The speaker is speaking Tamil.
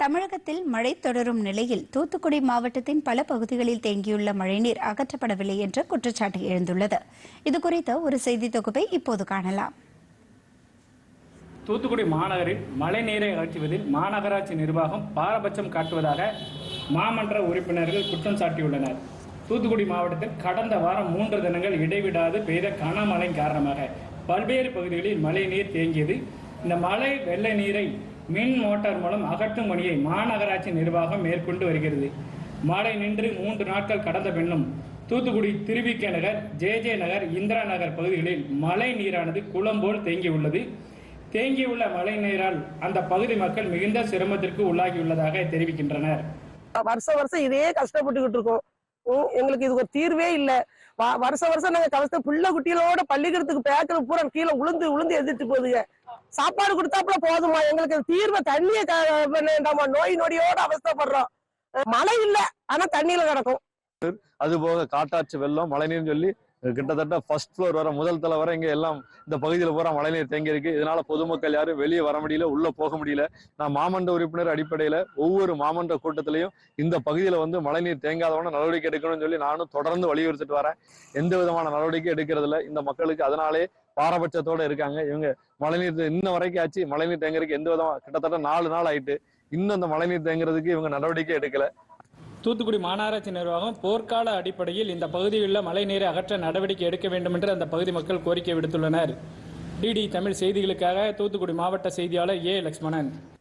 தமிழகத்தில் மழை தொடரும் நிலையில் தூத்துக்குடி மாவட்டத்தின் பல பகுதிகளில் தேங்கியுள்ள மழைநீர் அகற்றப்படவில்லை என்ற குற்றச்சாட்டு எழுந்துள்ளது. இதுகுறித்த ஒரு செய்தி தொகுப்பை இப்போது காணலாம். தூத்துக்குடி மாநகரில் மழைநீரை அகற்றுவதில் மாநகராட்சி நிர்வாகம் பாரபட்சம் காட்டுவதாக மாமன்ற உறுப்பினர்கள் குற்றம் சாட்டியுள்ளனர். தூத்துக்குடி மாவட்டத்தில் கடந்த வாரம் மூன்று தினங்கள் இடைவிடாது பெய்த கனமழை காரணமாக பல்வேறு பகுதிகளில் மழைநீர் தேங்கியது. இந்த மழை வெள்ள நீரை மின் மோட்டார் மூலம் அகற்றும் பணியை மாநகராட்சி நிர்வாகம் மேற்கொண்டு வருகிறது. மழை நின்று மூன்று நாட்கள் கடந்த பின்னும் தூத்துக்குடி திருவிக்க நகர் ஜே ஜே நகர் இந்திரா நகர் பகுதிகளில் மழை நீரானது குளம் போல் தேங்கியுள்ளது தேங்கியுள்ள மழை நீரால் அந்த பகுதி மக்கள் மிகுந்த சிரமத்திற்கு உள்ளாகியுள்ளதாக தெரிவிக்கின்றனர். வருஷம் வருஷம் இதே கஷ்டப்பட்டுக்கிட்டு இருக்கோம். எங்களுக்கு இது ஒரு தீர்வே இல்லை. வருஷம் வருஷம் நாங்க கவசத்தை பிள்ளை குட்டிகளோட பள்ளிக்கூடத்துக்கு பேக்கில் பூரா கீழே உளுந்து உளுந்து எதிர்த்து போகுதுங்க. சாப்பாடு கொடுத்தாப்புல போதுமா எங்களுக்கு தீர்வை தண்ணியை வேண்டாமா நோய் நொடியோட அவஸ்தப்படுறோம். மழை இல்ல ஆனா தண்ணியில கிடக்கும். அது போக காட்டாற்று வெள்ளம் மழைநீர்னு சொல்லி கிட்டத்தட்ட ஃபர்ஸ்ட் ஃப்ளோர் வர முதல் தலை வர இங்க எல்லாம் இந்த பகுதியில் பூரா மழைநீர் தேங்கி இருக்கு இதனால பொதுமக்கள் யாரும் வெளியே வர முடியல உள்ள போக முடியல. நான் மாமன்ற உறுப்பினர் அடிப்படையில ஒவ்வொரு மாமன்ற கூட்டத்திலையும் இந்த பகுதியில் வந்து மழைநீர் தேங்காதவன நடவடிக்கை எடுக்கணும்னு சொல்லி நானும் தொடர்ந்து வலியுறுத்திட்டு வரேன். எந்த விதமான நடவடிக்கை எடுக்கிறதுல இந்த மக்களுக்கு அதனாலே பாரபட்சத்தோட இருக்காங்க. இவங்க மழைநீர் இன்ன வரைக்கும் ஆச்சு மழைநீர் தேங்குறதுக்கு எந்த விதமா கிட்டத்தட்ட நாலு நாள் ஆயிட்டு இன்னும் அந்த மழைநீர் தேங்குறதுக்கு இவங்க நடவடிக்கை எடுக்கல. தூத்துக்குடி மாநகராட்சி நிர்வாகம் போர்க்கால அடிப்படையில் இந்த பகுதியில் உள்ள அகற்ற நடவடிக்கை எடுக்க வேண்டும் என்று அந்த பகுதி மக்கள் கோரிக்கை விடுத்துள்ளனர். டிடி தமிழ் செய்திகளுக்காக தூத்துக்குடி மாவட்ட செய்தியாளர் ஏ. லக்ஷ்மணன்.